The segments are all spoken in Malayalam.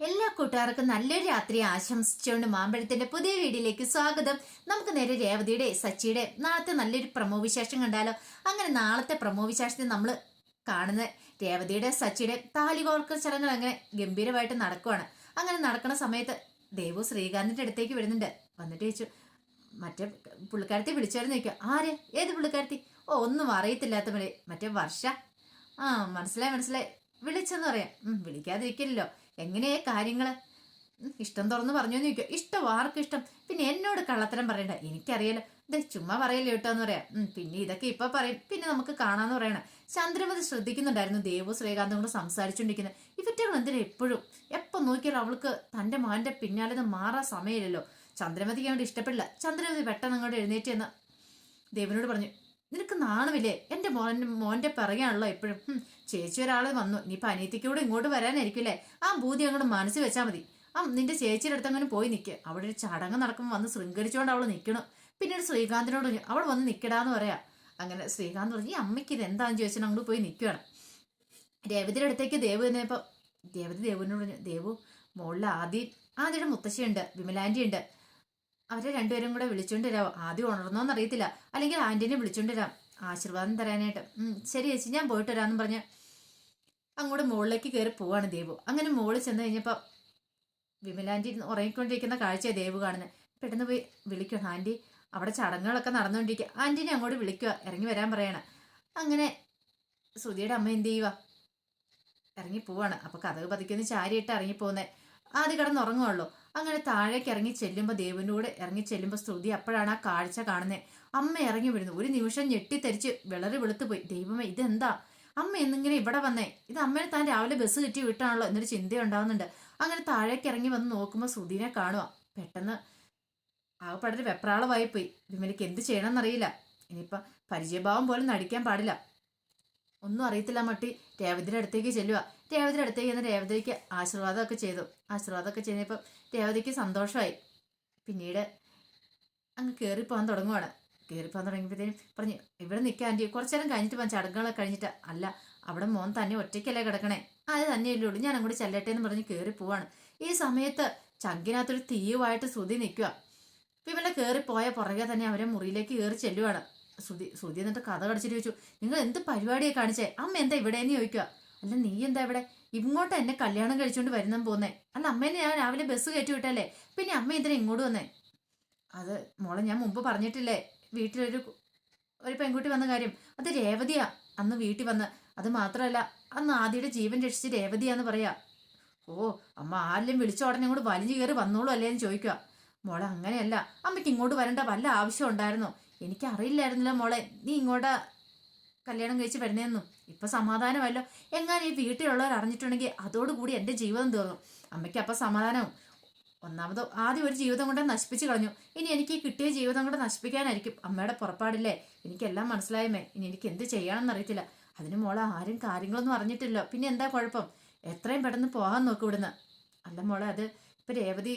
എല്ലാ കൂട്ടുകാർക്കും നല്ലൊരു രാത്രി ആശംസിച്ചുകൊണ്ട് മാമ്പഴത്തിന്റെ പുതിയ വീഡിയോയിലേക്ക് സ്വാഗതം. നമുക്ക് നേരെ രേവതിയുടെ സച്ചിയുടെ നാളത്തെ നല്ലൊരു പ്രമോ വിശേഷം കണ്ടാലോ? അങ്ങനെ നാളത്തെ പ്രമോ വിശേഷത്തിൽ നമ്മൾ കാണുന്ന രേവതിയുടെ സച്ചിയുടെ താലികോർക്കൽ ചടങ്ങുകൾ അങ്ങനെ ഗംഭീരമായിട്ട് നടക്കുവാണ്. അങ്ങനെ നടക്കുന്ന സമയത്ത് ദേവു ശ്രീകാന്തിന്റെ അടുത്തേക്ക് വരുന്നുണ്ട്. വന്നിട്ട് ചോദിച്ചു മറ്റേ പുള്ളിക്കാരത്തി വിളിച്ചായിരുന്നു ചോദിക്കുക ആര്? ഏത് പുള്ളിക്കാരത്തി? ഓ ഒന്നും അറിയത്തില്ലാത്ത മറ്റേ വർഷ. ആ മനസ്സിലായി മനസ്സിലായി. വിളിച്ചെന്ന് പറയാം. വിളിക്കാതിരിക്കില്ലല്ലോ. എങ്ങനെയാ കാര്യങ്ങൾ ഇഷ്ടം തുറന്ന് പറഞ്ഞു ചോദിക്കുക ഇഷ്ടം ആർക്കും ഇഷ്ടം. പിന്നെ എന്നോട് കള്ളത്തരം പറയണ്ട. എനിക്കറിയാലോ. ഇത് ചുമ്മാ പറയല്ലോ കേട്ടോ എന്ന് പറയാം. പിന്നെ ഇതൊക്കെ ഇപ്പൊ പറയും. പിന്നെ നമുക്ക് കാണാന്ന് പറയണം. ചന്ദ്രമതി ശ്രദ്ധിക്കുന്നുണ്ടായിരുന്നു. ദേവു ശ്രീകാന്തും സംസാരിച്ചുകൊണ്ടിരിക്കുന്നത് ഇവറ്റകൾ എന്തിനാ എപ്പോഴും എപ്പം നോക്കിയാലും അവൾക്ക് തന്റെ മകന്റെ പിന്നാലെ മാറാൻ സമയമില്ലല്ലോ. ചന്ദ്രമതിക്ക് അങ്ങോട്ട് ഇഷ്ടപ്പെടില്ല. ചന്ദ്രമതി പെട്ടെന്ന് അങ്ങോട്ട് എഴുന്നേറ്റ് എന്ന് ദേവനോട് പറഞ്ഞു നിനക്ക് നാണമില്ലേ? എന്റെ മോൻ മോന്റെ പിറകെയാണല്ലോ എപ്പോഴും ചേച്ചി ഒരാൾ വന്നു. ഇനിയിപ്പൊ അനിയത്തിക്കൂടെ ഇങ്ങോട്ട് വരാനായിരിക്കില്ലേ ആ ഭൂതി അങ്ങോട്ട് മനസ്സിൽ വെച്ചാൽ മതി. ആ നിന്റെ ചേച്ചിയുടെ അടുത്ത് അങ്ങനെ പോയി നിൽക്കുക അവിടെ ഒരു ചടങ്ങ് നടക്കുമ്പോൾ വന്ന് ശൃംഖരിച്ചുകൊണ്ട് അവൾ നിൽക്കണം പിന്നീട് ശ്രീകാന്തിനോട് അവൾ വന്ന് നിൽക്കടാന്ന് പറയാ. അങ്ങനെ ശ്രീകാന്ത് പറഞ്ഞു ഈ അമ്മയ്ക്ക് ഇത് എന്താണെന്ന് ചോദിച്ചാൽ അങ്ങോട്ട് പോയി നിൽക്കുകയാണ് രേവതിയുടെ അടുത്തേക്ക് ദേവു എന്നപ്പോ ദേവതി ദേവുവിനോട് പറഞ്ഞു ദേവു മോളിൽ ആദ്യം ആദ്യയുടെ മുത്തശ്ശിയുണ്ട് വിമലാന്റി ഉണ്ട് അവരെ രണ്ടുപേരും കൂടെ വിളിച്ചോണ്ട് വരാമോ ആദ്യം ഉണർന്നോന്നറിയത്തില്ല. അല്ലെങ്കിൽ ആന്റിനെ വിളിച്ചോണ്ട് വരാം. ആശീർവാദം തരാനായിട്ട്. ശരി ചേച്ചി ഞാൻ പോയിട്ട് വരാമെന്ന് പറഞ്ഞ് അങ്ങോട്ട് മുകളിലേക്ക് കയറി പോവാണ് ദേവു. അങ്ങനെ മുകളിൽ ചെന്ന് കഴിഞ്ഞപ്പോൾ വിമലാന്റി ഉറങ്ങിക്കൊണ്ടിരിക്കുന്ന കാഴ്ചയാണ് ദേവു കാണുന്നത് പെട്ടെന്ന് പോയി വിളിക്കണം ആന്റി അവിടെ ചടങ്ങുകളൊക്കെ നടന്നുകൊണ്ടിരിക്കുക ആന്റിനെ അങ്ങോട്ട് വിളിക്കുക ഇറങ്ങി വരാൻ പറയണം. അങ്ങനെ ശ്രുതിയുടെ അമ്മ എന്ത് ചെയ്യുക ഇറങ്ങി പോവാണ്. അപ്പൊ കഥക് പതിക്കുന്ന ചാരിയിട്ട് ഇറങ്ങി പോകുന്നേ ആദ്യം കിടന്ന് ഉറങ്ങുള്ളൂ അങ്ങനെ താഴേക്ക് ഇറങ്ങി ചെല്ലുമ്പോൾ ദേവന്റെ കൂടെ ഇറങ്ങി ചെല്ലുമ്പോൾ ശ്രുതി അപ്പോഴാണ് ആ കാഴ്ച കാണുന്നത് അമ്മ ഇറങ്ങി വിടുന്നു ഒരു നിമിഷം ഞെട്ടിത്തെരിച്ച് വിളറി വെളുത്തു പോയി ദൈവമേ ഇതെന്താ? അമ്മ എന്നിങ്ങനെ ഇവിടെ വന്നേ. ഇത് അമ്മേനെ താൻ രാവിലെ ബസ് കിട്ടി വിട്ടാണല്ലോ എന്നൊരു ചിന്ത ഉണ്ടാവുന്നുണ്ട് അങ്ങനെ താഴേക്ക് ഇറങ്ങി വന്ന് നോക്കുമ്പോൾ സുധീനെ കാണുക പെട്ടെന്ന് ആകപ്പാടൊരു വെപ്രാളമായി പോയി വിമലയ്ക്ക് എന്ത് ചെയ്യണമെന്നറിയില്ല. ഇനിയിപ്പം പരിചയഭാവം പോലും നടിക്കാൻ പാടില്ല. ഒന്നും അറിയത്തില്ല മട്ടി. രേവതിയുടെ അടുത്തേക്ക് ചെല്ലുക രേവതിയുടെ അടുത്തേക്ക് ചെന്ന് രേവതിക്ക് ആശീർവാദമൊക്കെ ചെയ്തു. ആശീർവാദമൊക്കെ ചെയ്തപ്പോൾ രേവതിക്ക് സന്തോഷമായി. പിന്നീട് അങ്ങ് കയറിപ്പോകാൻ തുടങ്ങുവാണ്. കയറിപ്പോകാൻ തുടങ്ങിയപ്പോഴത്തേനും പറഞ്ഞു ഇവിടെ നിൽക്കാൻ ആന്റി. കുറച്ചു നേരം കഴിഞ്ഞിട്ട് പോകാൻ ചടങ്ങുകളൊക്കെ കഴിഞ്ഞിട്ട്. അല്ല അവിടെ മോൻ തന്നെ ഒറ്റയ്ക്കല്ലേ കിടക്കണേ? അത് തന്നെയല്ലേ ഉള്ളൂ. ഞാൻ അങ്ങോട്ട് ചെല്ലട്ടെ എന്ന് പറഞ്ഞ് കയറി പോവാണ് ഈ സമയത്ത് ചങ്കിനകത്തൊരു തീയുമായിട്ട് ശ്രുതി നിൽക്കുക വിമല കയറിപ്പോയ പുറകെ തന്നെ അവരെ മുറിയിലേക്ക് കയറി ചെല്ലുവാണ്. ശ്രുതി ശ്രുതി എന്നിട്ട് കഥ കടിച്ചിട്ട് ചോദിച്ചു നിങ്ങൾ എന്ത് പരിപാടിയെ കാണിച്ചേ? അമ്മ എന്താ ഇവിടെ എന്ന് ചോദിക്കുക അല്ല നീ എന്താ ഇവിടെ? ഇങ്ങോട്ട് എന്നെ കല്യാണം കഴിച്ചുകൊണ്ട് വരുന്ന പോന്നേ. അല്ല അമ്മേനെ ഞാൻ രാവിലെ ബസ് കയറ്റി വിട്ടല്ലേ? പിന്നെ അമ്മ എന്തിനാ ഇങ്ങോട്ട് വന്നേ? അത് മോളെ ഞാൻ മുമ്പ് പറഞ്ഞിട്ടില്ലേ വീട്ടിലൊരു ഒരു പെൺകുട്ടി വന്ന കാര്യം. അത് രേവതിയാ. അന്ന് വീട്ടിൽ വന്ന് അത് മാത്രമല്ല അന്ന് ആദ്യയുടെ ജീവൻ രക്ഷിച്ച് രേവതിയാന്ന് പറയാ. ഓ അമ്മ ആരെങ്കിലും വിളിച്ച ഉടനെ ഇങ്ങോട്ട് വലിഞ്ഞു കയറി വന്നോളൂ അല്ലേ എന്ന് ചോദിക്കുക മോളെ അങ്ങനെയല്ല. അമ്മയ്ക്ക് ഇങ്ങോട്ട് വരേണ്ട വല്ല ആവശ്യം ഉണ്ടായിരുന്നോ? എനിക്ക് അറിയില്ലായിരുന്നില്ല മോളെ. നീ ഇങ്ങോട്ട് കല്യാണം കഴിച്ച് വരുന്നതെന്നും ഇപ്പം സമാധാനമല്ലോ. എങ്ങാനും ഈ വീട്ടിലുള്ളവർ അറിഞ്ഞിട്ടുണ്ടെങ്കിൽ അതോടുകൂടി എന്റെ ജീവിതം തീർന്നു. അമ്മയ്ക്ക് അപ്പം സമാധാനവും. ഒന്നാമത് ആദ്യം ഒരു ജീവിതം കൊണ്ട് നശിപ്പിച്ച് കളഞ്ഞു. ഇനി എനിക്ക് കിട്ടിയ ജീവിതം കൊണ്ട് നശിപ്പിക്കാനായിരിക്കും അമ്മയുടെ പുറപ്പാടില്ലേ? എനിക്കെല്ലാം മനസ്സിലായമേ ഇനി എനിക്ക് എന്ത് ചെയ്യണമെന്ന് അറിയത്തില്ല. അതിന് മോളെ ആരും കാര്യങ്ങളൊന്നും അറിഞ്ഞിട്ടില്ല. പിന്നെ എന്താ കുഴപ്പം? എത്രയും പെട്ടെന്ന് പോകാൻ നോക്കി ഇവിടുന്ന്. അല്ല മോളെ അത് ഇപ്പം രേവതി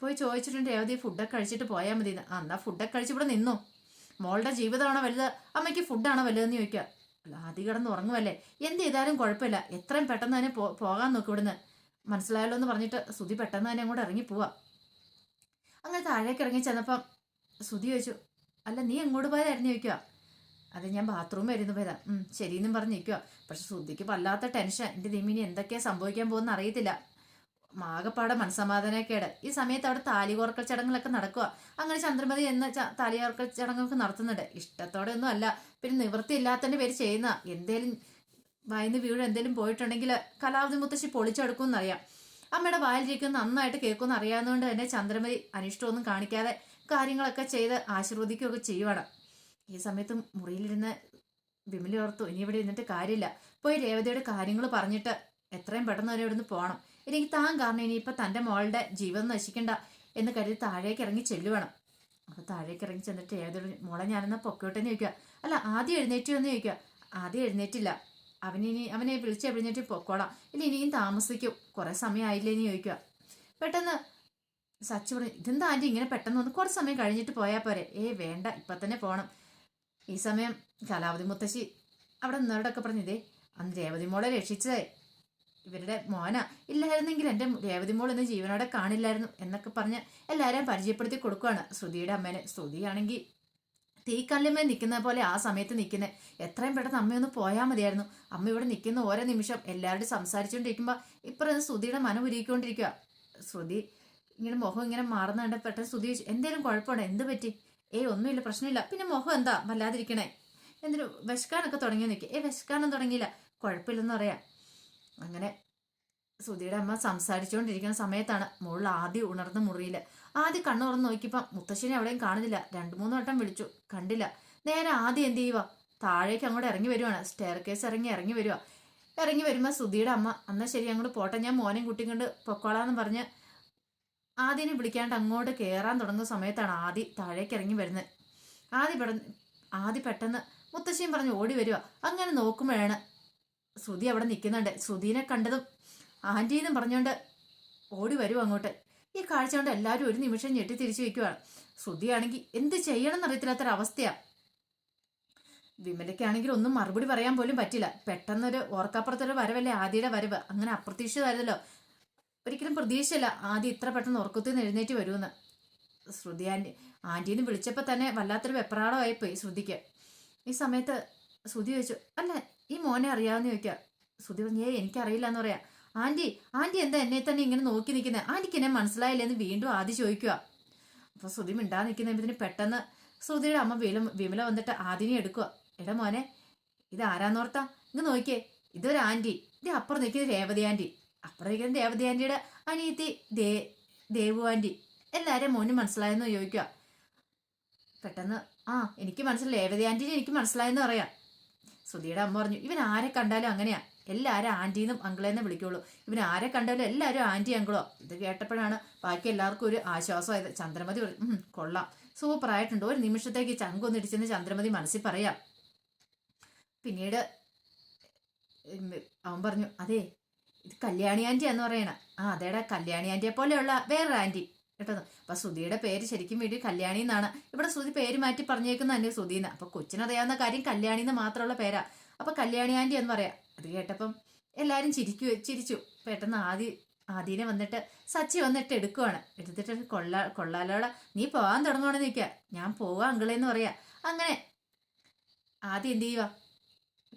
പോയി ചോദിച്ചിട്ടുണ്ട്. രേവതി ഫുഡൊക്കെ കഴിച്ചിട്ട് പോയാൽ മതി ആ എന്നാ ഫുഡൊക്കെ കഴിച്ച് ഇവിടെ നിന്നു. മോളുടെ ജീവിതമാണോ വലുത്? അമ്മയ്ക്ക് ഫുഡാണോ വലുതെന്ന് ചോദിക്കുക. അല്ല ആദ്യം കിടന്ന് ഉറങ്ങുമല്ലേ എന്ത് ചെയ്താലും കുഴപ്പമില്ല. എത്രയും പെട്ടെന്ന് തന്നെ പോകാൻ നോക്കി ഇവിടുന്ന്. മനസ്സിലായല്ലോ എന്ന് പറഞ്ഞിട്ട് സുധി പെട്ടെന്ന് തന്നെ അങ്ങോട്ട് ഇറങ്ങി പോവാ. അങ്ങനെ താഴേക്ക് ഇറങ്ങി ചെന്നപ്പം സുധി ചോദിച്ചു അല്ല നീ എങ്ങോട്ട് പോയതായിരുന്നു? ചോദിക്കുക അത് ഞാൻ ബാത്റൂമിൽ വരുന്നു പോയതാ. ശരിയെന്നും പറഞ്ഞ് നിൽക്കുക പക്ഷെ സുധിക്ക് വല്ലാത്ത ടെൻഷൻ എന്റെ ദീമിനി എന്തൊക്കെയാ സംഭവിക്കാൻ പോകുന്ന അറിയത്തില്ല. മാകപ്പാടെ മനസമാധാനക്കേട് ഈ സമയത്ത് അവിടെ താലികോർക്കൽ ചടങ്ങുകളൊക്കെ നടക്കുക അങ്ങനെ ചന്ദ്രമതി എന്ന താലികോർക്കൽ ചടങ്ങൊക്കെ നടത്തുന്നുണ്ട്. ഇഷ്ടത്തോടെ ഒന്നും അല്ല. പിന്നെ നിവൃത്തി ഇല്ലാത്തതിന്റെ പേര് ചെയ്യുന്ന എന്തേലും വായന്ന് വീഴ് എന്തേലും പോയിട്ടുണ്ടെങ്കിൽ കലാവധി മുത്തശ്ശി പൊളിച്ചെടുക്കും എന്നറിയാം അമ്മയുടെ വായിലിരിക്കുന്ന നന്നായിട്ട് കേൾക്കുമെന്ന് അറിയാവുന്നതുകൊണ്ട് തന്നെ ചന്ദ്രമതി അനിഷ്ടമൊന്നും കാണിക്കാതെ കാര്യങ്ങളൊക്കെ ചെയ്ത് ആശീർവദിക്കുകയൊക്കെ ചെയ്യുവാണ്. ഈ സമയത്ത് മുറിയിലിരുന്ന് വിമലി ഓർത്തു ഇനി ഇവിടെ ഇരുന്നിട്ട് കാര്യമില്ല. പോയി രേവതിയുടെ കാര്യങ്ങൾ പറഞ്ഞിട്ട് എത്രയും പെട്ടെന്ന് അവരെ ഇവിടുന്ന് പോകണം എനിക്ക് താൻ കാരണം ഇനിയിപ്പോൾ തന്റെ മോളുടെ ജീവൻ നശിക്കണ്ട എന്ന് കരുതി താഴേക്ക് ഇറങ്ങി ചെല്ലുവേണം. അപ്പൊ താഴേക്ക് ഇറങ്ങി ചെന്നിട്ട് ഏതൊരു മോളെ ഞാനെന്നാ പൊക്കോട്ടെന്ന് ചോദിക്കുക. അല്ല ആദ്യം എഴുന്നേറ്റു എന്ന് ചോദിക്കുക. ആദ്യം എഴുന്നേറ്റില്ല. അവനിനി അവനെ വിളിച്ച് എഴുന്നേറ്റ് പൊക്കോളാം. ഇനി ഇനിയും താമസിക്കും. കുറേ സമയം ആയില്ലേ എന്ന് ചോദിക്കുക. പെട്ടെന്ന് സച്ചു പറഞ്ഞു ഇതെന്താ ആന്റി ഇങ്ങനെ പെട്ടെന്ന് വന്ന് കുറച്ച് സമയം കഴിഞ്ഞിട്ട് പോയാൽ പോരെ? ഏ വേണ്ട ഇപ്പം തന്നെ പോകണം ഈ സമയം കലാവതി മുത്തശ്ശി അവിടെ നിന്നവരോടൊക്കെ പറഞ്ഞു ഇതേ അന്ന് രേവതി മോളെ രക്ഷിച്ചതേ ഇവരുടെ മോന ഇല്ലായിരുന്നെങ്കിൽ എന്റെ രേവതി മോൾ ഇന്ന് ജീവനോടെ കാണില്ലായിരുന്നു എന്നൊക്കെ പറഞ്ഞ് എല്ലാവരെയും പരിചയപ്പെടുത്തി കൊടുക്കുകയാണ് ശ്രുതിയുടെ അമ്മേനെ. ശ്രുതിയാണെങ്കിൽ തീക്കല്ലുമേ നിൽക്കുന്ന പോലെ ആ സമയത്ത് നിൽക്കുന്നത് എത്രയും പെട്ടെന്ന് അമ്മയൊന്ന് പോയാൽ മതിയായിരുന്നു. അമ്മ ഇവിടെ നിൽക്കുന്ന ഓരോ നിമിഷം എല്ലാവരോടും സംസാരിച്ചുകൊണ്ടിരിക്കുമ്പോൾ ഇപ്പുറം ശ്രുതിയുടെ മനം ഉരുകിക്കൊണ്ടിരിക്കുക ശ്രുതി ഇങ്ങനെ മുഖം ഇങ്ങനെ മാറുന്നുണ്ട് പെട്ടെന്ന് ശ്രുതി എന്തേലും കുഴപ്പമുണ്ടോ? എന്ത് പറ്റി? ഏയ് ഒന്നുമില്ല പ്രശ്നമില്ല. പിന്നെ മുഖം എന്താ? വല്ലാതിരിക്കണേ. എന്തിനു? വിശക്കാനൊക്കെ തുടങ്ങി നിൽക്കുക ഏ വിശക്കാനും തുടങ്ങിയില്ല. കുഴപ്പമില്ലെന്ന് പറയാം. അങ്ങനെ സുധിയുടെ അമ്മ സംസാരിച്ചുകൊണ്ടിരിക്കുന്ന സമയത്താണ് മുകളിൽ ആദ്യം ഉണർന്ന മുറിയിൽ ആദ്യം കണ്ണു തുറന്ന് നോക്കിയപ്പം മുത്തശ്ശിനെ എവിടെയും കാണുന്നില്ല. രണ്ടു മൂന്ന് വട്ടം വിളിച്ചു. കണ്ടില്ല. നേരെ ആദ്യം എന്ത് ചെയ്യുക താഴേക്ക് അങ്ങോട്ട് ഇറങ്ങി വരുവാണ്. സ്റ്റെയർ കേസ് ഇറങ്ങി ഇറങ്ങി വരുക ഇറങ്ങി വരുമ്പോൾ സുധിയുടെ അമ്മ എന്നാൽ ശരി അങ്ങോട്ട് പോട്ടെ. ഞാൻ മോനെയും കുട്ടിയും കൊണ്ട് പൊക്കോളാന്ന് പറഞ്ഞ് ആദ്യനെ വിളിക്കാണ്ട് അങ്ങോട്ട് കയറാൻ തുടങ്ങുന്ന സമയത്താണ് ആദി താഴേക്ക് ഇറങ്ങി വരുന്നത്. ആദ്യ പെട്ടെന്ന് ആദ്യ പെട്ടെന്ന് മുത്തശ്ശിയും പറഞ്ഞ് ഓടി വരിക അങ്ങനെ നോക്കുമ്പോഴാണ് ശ്രുതി അവിടെ നിൽക്കുന്നുണ്ട്. ശ്രുതിനെ കണ്ടതും ആന്റീന്നും പറഞ്ഞുകൊണ്ട് ഓടി വരും അങ്ങോട്ട്. ഈ കാഴ്ച കൊണ്ട് എല്ലാവരും ഒരു നിമിഷം ഞെട്ടി തിരിച്ചു വെക്കുവാണ് ശ്രുതിയാണെങ്കിൽ എന്ത് ചെയ്യണം എന്നറിയത്തില്ലാത്തൊരവസ്ഥയാണ് വിമലയ്ക്കാണെങ്കിൽ ഒന്നും മറുപടി പറയാൻ പോലും പറ്റില്ല. പെട്ടെന്നൊരു ഓർക്കപ്പുറത്തൊരു വരവല്ലേ ആദ്യയുടെ വരവ്? അങ്ങനെ അപ്രതീക്ഷിതമായിരുന്നല്ലോ. ഒരിക്കലും പ്രതീക്ഷയില്ല ആദ്യം ഇത്ര പെട്ടെന്ന് ഉറക്കത്തിൽ നിന്ന് എഴുന്നേറ്റ് വരുമെന്ന്. ശ്രുതി ആന്റി ആന്റീന്ന് വിളിച്ചപ്പോൾ തന്നെ വല്ലാത്തൊരു വെപ്രാളമായിപ്പോയി ശ്രുതിക്ക്. ഈ സമയത്ത് ശ്രുതി ചോദിച്ചു അല്ല ഈ മോനെ അറിയാമെന്ന് ചോദിക്കുക ശ്രുതി പറഞ്ഞു എനിക്കറിയില്ല എന്ന് പറയാം. ആന്റി ആന്റി എന്താ എന്നെ തന്നെ ഇങ്ങനെ നോക്കി നിൽക്കുന്നത് ആന്റിക്ക് എന്നെ മനസ്സിലായില്ല? എന്ന് വീണ്ടും ആദ്യം ചോദിക്കുക. അപ്പോൾ ശ്രുതി മിണ്ടാ നിൽക്കുന്നതിന് പെട്ടെന്ന് ശ്രുതിയുടെ അമ്മ വിമല വിമല വന്നിട്ട് ആദ്യനെ എടുക്കുക എടാ മോനെ ഇത് ആരാന്നോർത്താ ഇങ്ങ് നോക്കിയേ ഇതൊരു ആന്റി ഇത് അപ്പുറം നിൽക്കുന്നത് രേവതി ആന്റി അപ്പുറം നിൽക്കുന്ന രേവതി ആന്റിയുടെ അനിയത്തി ദേ ദേവു ആന്റി എല്ലാവരും മോന് മനസ്സിലായെന്ന് ചോദിക്കുക. പെട്ടെന്ന് ആ എനിക്ക് മനസ്സിലായി. രേവതി ആന്റിനെ എനിക്ക് മനസ്സിലായെന്ന് പറയാം. സുധിയുടെ അമ്മ പറഞ്ഞു ഇവൻ ആരെ കണ്ടാലും അങ്ങനെയാ. എല്ലാവരും ആന്റീന്നും അങ്കിളെന്ന് വിളിക്കുള്ളൂ. ഇവൻ ആരെ കണ്ടാലും എല്ലാവരും ആന്റി അങ്കിളോ. ഇത് കേട്ടപ്പോഴാണ് ബാക്കി എല്ലാവർക്കും ഒരു ആശ്വാസമായത്. ചന്ദ്രമതി കൊള്ളാം. സൂപ്പർ സൂപ്പറായിട്ടുണ്ട് ഒരു നിമിഷത്തേക്ക് ചങ്കൊന്ന് ഇടിച്ചെന്ന് ചന്ദ്രമതി മനസ്സിൽ പറയാം. പിന്നീട് അവൻ പറഞ്ഞു അതെ ഇത് കല്യാണി ആന്റി എന്ന് പറയണ. ആ അതേടാ. കല്യാണി ആന്റിയെ പോലെയുള്ള വേറൊരു ആന്റി കേട്ടോ അപ്പൊ സുധിയുടെ പേര് ശരിക്കും വീട്ടിൽ കല്യാണി എന്നാണ്. ഇവിടെ സുധി പേര് മാറ്റി പറഞ്ഞേക്കുന്ന തന്നെ സുധീന്ന്? അപ്പൊ കൊച്ചിനറിയാവുന്ന കാര്യം കല്യാണി എന്ന് മാത്രമുള്ള പേരാ. അപ്പൊ കല്യാണി ആന്റി എന്ന് പറയാം. അത് കേട്ടപ്പം എല്ലാരും ചിരിക്കു ചിരിച്ചു. പെട്ടെന്ന് ആദി ആദീനെ വന്നിട്ട് സച്ചി വന്നിട്ട് എടുക്കുവാണ്. എടുത്തിട്ട് കൊള്ള കൊള്ളാലോടെ. നീ പോവാൻ തുടങ്ങുവാണെന്ന് നിൽക്കുക ഞാൻ പോവാ അങ്കിളേന്ന് പറയാ. അങ്ങനെ ആദ്യം എന്ത് ചെയ്യുക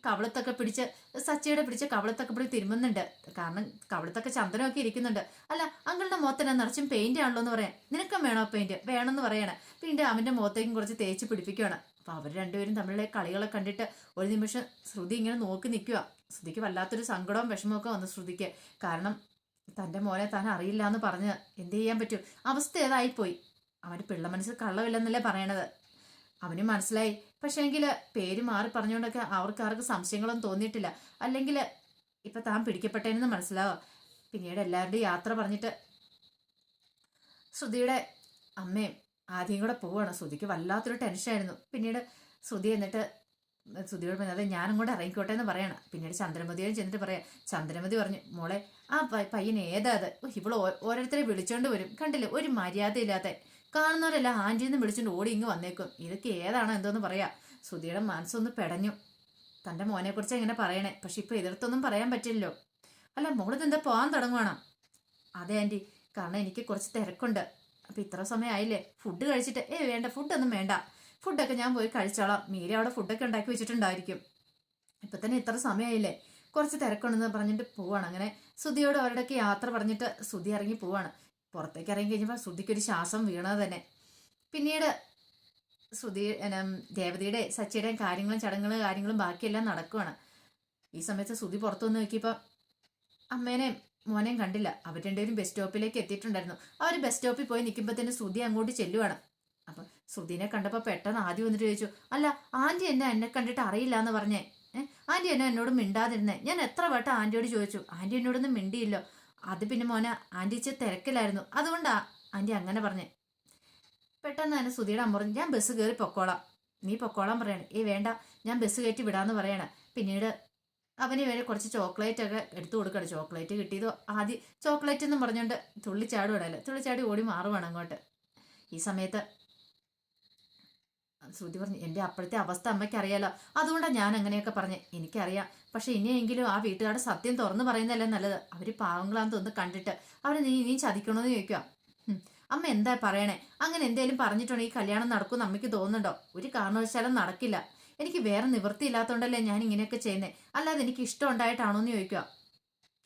കവളത്തൊക്കെ പിടിച്ച് സച്ചയുടെ പിടിച്ച് കവളത്തൊക്കെ പിടിച്ച് തിരുമുന്നുണ്ട്. കാരണം കവളത്തൊക്കെ ചന്ദനമൊക്കെ ഇരിക്കുന്നുണ്ട്. അല്ല അങ്കിളുടെ മുഖത്തിന് നിറച്ചും പെയിന്റ് ആണല്ലോ എന്ന് പറയാൻ. നിനക്കും വേണോ പെയിന്റ് വേണമെന്ന് പറയണേ. പിന്നെ അവന്റെ മുഖത്തേക്കും കുറച്ച് തേച്ച് പിടിപ്പിക്കുകയാണ് അപ്പൊ അവർ രണ്ടുപേരും തമ്മിലുള്ള കളികളെ കണ്ടിട്ട് ഒരു നിമിഷം ശ്രുതി ഇങ്ങനെ നോക്കി നിൽക്കുക ശ്രുതിക്ക് വല്ലാത്തൊരു സങ്കടവും വിഷമമൊക്കെ വന്നു ശ്രുതിക്ക്. കാരണം തന്റെ മോനെ താൻ അറിയില്ല എന്ന് പറഞ്ഞ് എന്ത് ചെയ്യാൻ പറ്റും? അവസ്ഥ ഏതായിപ്പോയി? അവന്റെ പിള്ള മനസ്സിൽ കള്ളമില്ലെന്നല്ലേ പറയണത്? അവന് മനസ്സിലായി പക്ഷേങ്കിൽ പേര് മാറി പറഞ്ഞുകൊണ്ടൊക്കെ അവർക്ക് ആർക്കും സംശയങ്ങളൊന്നും തോന്നിയിട്ടില്ല. അല്ലെങ്കിൽ ഇപ്പൊ താൻ പിടിക്കപ്പെട്ടേനെന്ന് മനസ്സിലാവുക പിന്നീട് എല്ലാവരുടെയും യാത്ര പറഞ്ഞിട്ട് ശ്രുതിയുടെ അമ്മയും ആദ്യം കൂടെ പോവാണ്. ശ്രുതിക്ക് വല്ലാത്തൊരു ടെൻഷനായിരുന്നു പിന്നീട് ശ്രുതി എന്നിട്ട് ശ്രുതിയോട് പറഞ്ഞത് ഞാനും കൂടെ ഇറങ്ങിക്കോട്ടെ എന്ന് പറയണം. പിന്നീട് ചന്ദ്രമതിയോട് ചെന്നിട്ട് പറയാം ചന്ദ്രമതി പറഞ്ഞു മോളെ ആ പയ്യൻ ഏതാ അത്? ഇവൾ ഓരോരുത്തരെ വിളിച്ചോണ്ട് വരും. കണ്ടില്ലേ ഒരു മര്യാദയില്ലാത്ത കാണുന്നവരെല്ലാം ആന്റിന്ന് വിളിച്ചുകൊണ്ട് ഓടി ഇങ്ങ് വന്നേക്കും. ഇതൊക്കെ ഏതാണോ എന്തോന്ന് പറയാ. സുധിയുടെ മനസ്സൊന്ന് പെടഞ്ഞു. തന്റെ മോനെക്കുറിച്ച് എങ്ങനെ പറയണേ? പക്ഷെ ഇപ്പൊ എതിർത്തൊന്നും പറയാൻ പറ്റില്ലല്ലോ. അല്ല മോളിത് എന്താ പോകാൻ തുടങ്ങുവാണോ? അതെ ആന്റി കാരണം എനിക്ക് കുറച്ച് തിരക്കുണ്ട്. അപ്പൊ ഇത്ര സമയമായില്ലേ ഫുഡ് കഴിച്ചിട്ട് ഏ വേണ്ട ഫുഡൊന്നും വേണ്ട. ഫുഡൊക്കെ ഞാൻ പോയി കഴിച്ചോളാം. മീര അവിടെ ഫുഡൊക്കെ ഉണ്ടാക്കി വെച്ചിട്ടുണ്ടായിരിക്കും. ഇപ്പൊ തന്നെ ഇത്ര സമയമായില്ലേ കുറച്ച് തിരക്കുണ്ടെന്ന് പറഞ്ഞിട്ട് പോവാണ്. അങ്ങനെ സുധിയോട് അവരുടെയൊക്കെ യാത്ര പറഞ്ഞിട്ട് സുധി ഇറങ്ങി പോവാണ്. പുറത്തേക്ക് ഇറങ്ങി കഴിഞ്ഞപ്പോൾ ശ്രുതിക്കൊരു ശ്വാസം വീണത് തന്നെ. പിന്നീട് ശ്രുതി ദേവതയുടെ സച്ചിയുടെയും കാര്യങ്ങളും ചടങ്ങുകളും കാര്യങ്ങളും ബാക്കിയെല്ലാം നടക്കുവാണ്. ഈ സമയത്ത് ശ്രുതി പുറത്തു വന്ന് നോക്കിയപ്പോൾ അമ്മേനെയും മോനെയും കണ്ടില്ല. അവർ രണ്ടുപേരും ബസ് സ്റ്റോപ്പിലേക്ക് എത്തിയിട്ടുണ്ടായിരുന്നു. അവർ ബസ് സ്റ്റോപ്പിൽ പോയി നിൽക്കുമ്പോൾ തന്നെ ശ്രുതി അങ്ങോട്ട് ചെല്ലുവാണ്. അപ്പം ശ്രുതിനെ കണ്ടപ്പോൾ പെട്ടെന്ന് ആദ്യം വന്നിട്ട് ചോദിച്ചു അല്ല ആന്റി എന്നെ എന്നെ കണ്ടിട്ട് അറിയില്ല എന്ന് പറഞ്ഞേ? ആന്റി എന്നെ എന്നോട് മിണ്ടാതിരുന്നേ? ഞാൻ എത്ര വട്ടം ആന്റിയോട് ചോദിച്ചു. ആന്റി എന്നോടൊന്നും മിണ്ടിയില്ലോ. അത് പിന്നെ മോനെ ആന്റി ഇച്ചിരി തിരക്കിലായിരുന്നു. അതുകൊണ്ടാ ആന്റി അങ്ങനെ പറഞ്ഞേ. പെട്ടെന്ന് തന്നെ സുധിയുടെ അമ്മ പറഞ്ഞു ഞാൻ ബസ് കയറി പൊക്കോളാം. നീ പൊക്കോളാൻ പറയണേ. ഏ വേണ്ട ഞാൻ ബസ് കയറ്റി വിടാന്ന് പറയണ. പിന്നീട് അവന് വേണ്ടി കുറച്ച് ചോക്ലേറ്റ് ഒക്കെ എടുത്തു കൊടുക്കണം. ചോക്ലേറ്റ് കിട്ടിയതോ ആദ്യം ചോക്ലേറ്റ് എന്നും പറഞ്ഞുകൊണ്ട് തുള്ളിച്ചാടും ഇടല്ലേ തുള്ളിച്ചാടി ഓടി മാറുവാണ് അങ്ങോട്ട്. ഈ സമയത്ത് ശ്രുതി പറഞ്ഞു എന്റെ അപ്പോഴത്തെ അവസ്ഥ അമ്മയ്ക്ക് അറിയാലോ. അതുകൊണ്ടാണ് ഞാൻ അങ്ങനെയൊക്കെ പറഞ്ഞത് എനിക്കറിയാം. പക്ഷെ ഇനിയെങ്കിലും ആ വീട്ടുകാരുടെ സത്യം തുറന്നു പറയുന്നതല്ലേ നല്ലത്. അവർ പാവങ്ങളാന്ന് തോന്നുന്നു കണ്ടിട്ട്. അവരെ നീ ഇനിയും ചതിക്കണമെന്ന് ചോദിക്കുക അമ്മ എന്താ പറയണേ? അങ്ങനെ എന്തേലും പറഞ്ഞിട്ടുണ്ടെങ്കിൽ കല്യാണം നടക്കും അമ്മയ്ക്ക് തോന്നുന്നുണ്ടോ? ഒരു കാരണവശാലും നടക്കില്ല. എനിക്ക് വേറെ നിവൃത്തിയില്ലാത്തതുകൊണ്ടല്ലേ ഞാൻ ഇങ്ങനെയൊക്കെ ചെയ്യുന്നത് അല്ലാതെ എനിക്ക് ഇഷ്ടം ഉണ്ടായിട്ടാണോ എന്ന് ചോദിക്കുക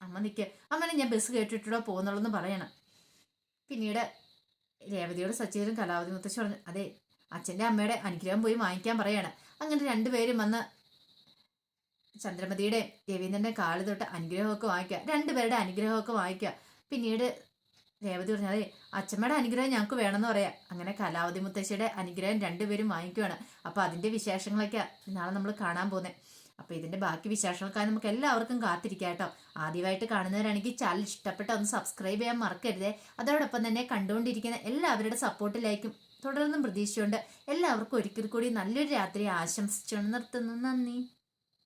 അമ്മ നിൽക്കുക അമ്മനെ ഞാൻ ബസ് കേട്ടിട്ടോ പോകുന്നുള്ളൂ എന്ന് പറയണം. പിന്നീട് രേവതിയോട് സച്ചീരും കലാവതി മുത്തശ്ശി പറഞ്ഞു അതെ അച്ഛന്റെ അമ്മയുടെ അനുഗ്രഹം പോയി വാങ്ങിക്കാൻ പറയാണ്. അങ്ങനെ രണ്ടുപേരും വന്ന് ചന്ദ്രമതിയുടെ രവീന്ദ്രന്റെ കാൽ തൊട്ട് അനുഗ്രഹമൊക്കെ വാങ്ങിക്കുക രണ്ടുപേരുടെ അനുഗ്രഹമൊക്കെ വാങ്ങിക്കുക പിന്നീട് രേവതി പറഞ്ഞു അതെ അച്ഛമ്മയുടെ അനുഗ്രഹം ഞങ്ങൾക്ക് വേണമെന്ന് പറയാം. അങ്ങനെ കലാവതി മുത്തശ്ശിയുടെ അനുഗ്രഹം രണ്ടുപേരും വാങ്ങിക്കുവാണ്. അപ്പോൾ അതിന്റെ വിശേഷങ്ങളൊക്കെ നാളെ നമ്മൾ കാണാൻ പോകുന്നത്. അപ്പോൾ ഇതിന്റെ ബാക്കി വിശേഷങ്ങൾക്കായി നമുക്ക് എല്ലാവർക്കും കാത്തിരിക്കാം കേട്ടോ. ആദ്യമായിട്ട് കാണുന്നവരാണെങ്കിൽ ചാനൽ ഇഷ്ടപ്പെട്ട ഒന്ന് സബ്സ്ക്രൈബ് ചെയ്യാൻ മറക്കരുതേ. അതോടൊപ്പം തന്നെ കണ്ടുകൊണ്ടിരിക്കുന്ന എല്ലാവരുടെ സപ്പോർട്ടിലായിരിക്കും തുടർന്നും പ്രതീക്ഷയുണ്ട്. എല്ലാവർക്കും ഒരിക്കൽ കൂടി നല്ലൊരു രാത്രി ആശംസിച്ചുകൊണ്ട് നിർത്തുന്നു. നന്ദി.